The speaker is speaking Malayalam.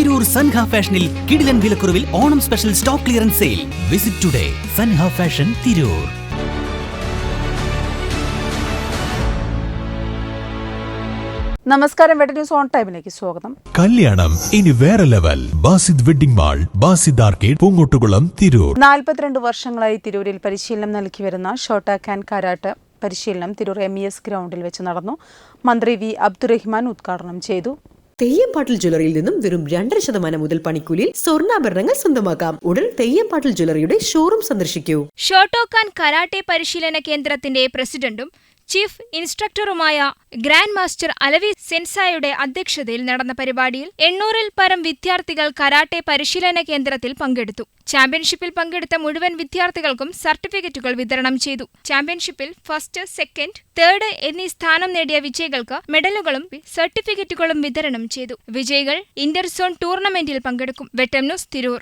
തിരൂർ സൻഹ ഫാഷനിൽ കിടിലൻ വിലക്കുറവിൽ Onam special stock clearance sale. Visit today Sanha fashion Tirur. നമസ്കാരം വെഡ് ന്യൂസ് ഓൺ ടൈമിലേക്ക് സ്വാഗതം. കല്യാണം ഇനി വേറെ level. Basid wedding mall Basid arcade Poongottukulam Tirur. നാൽപ്പത്തിരണ്ട് വർഷങ്ങളായി തിരൂരിൽ പരിശീലനം നൽകി വരുന്ന ഷോട്ടാക്ക് ആൻഡ് കരാട്ട് പരിശീലനം തിരൂർ എം ഇ എസ് ഗ്രൗണ്ടിൽ വെച്ച് നടന്നു. മന്ത്രി വി അബ്ദുറഹിമാൻ ഉദ്ഘാടനം ചെയ്തു. തെയ്യംപാട്ടിൽ ജ്വല്ലറിയിൽ നിന്നും വെറും രണ്ടര ശതമാനം മുതൽ പണിക്കൂലിയിൽ സ്വർണാഭരണങ്ങൾ സ്വന്തമാക്കാം. ഉടൻ തെയ്യംപാട്ടിൽ ജ്വല്ലറിയുടെ ഷോറൂം സന്ദർശിക്കൂ. ഷോട്ടോക്കാൻ കരാട്ടെ പരിശീലന കേന്ദ്രത്തിന്റെ പ്രസിഡന്റും ചീഫ് ഇൻസ്ട്രക്ടറുമായ ഗ്രാൻഡ് മാസ്റ്റർ അലവി സെൻസായുടെ അധ്യക്ഷതയിൽ നടന്ന പരിപാടിയിൽ എണ്ണൂറിൽ പരം വിദ്യാർത്ഥികൾ കരാട്ടെ പരിശീലന കേന്ദ്രത്തിൽ പങ്കെടുത്തു. ചാമ്പ്യൻഷിപ്പിൽ പങ്കെടുത്ത മുഴുവൻ വിദ്യാർത്ഥികൾക്കും സർട്ടിഫിക്കറ്റുകൾ വിതരണം ചെയ്തു. ചാമ്പ്യൻഷിപ്പിൽ ഫസ്റ്റ് സെക്കൻഡ് തേർഡ് എന്നീ സ്ഥാനം നേടിയ വിജയികൾക്ക് മെഡലുകളും സർട്ടിഫിക്കറ്റുകളും വിതരണം ചെയ്തു. വിജയികൾ ഇന്റർസോൺ ടൂർണമെന്റിൽ പങ്കെടുക്കും. വെട്ടം ന്യൂസ് തിരൂർ.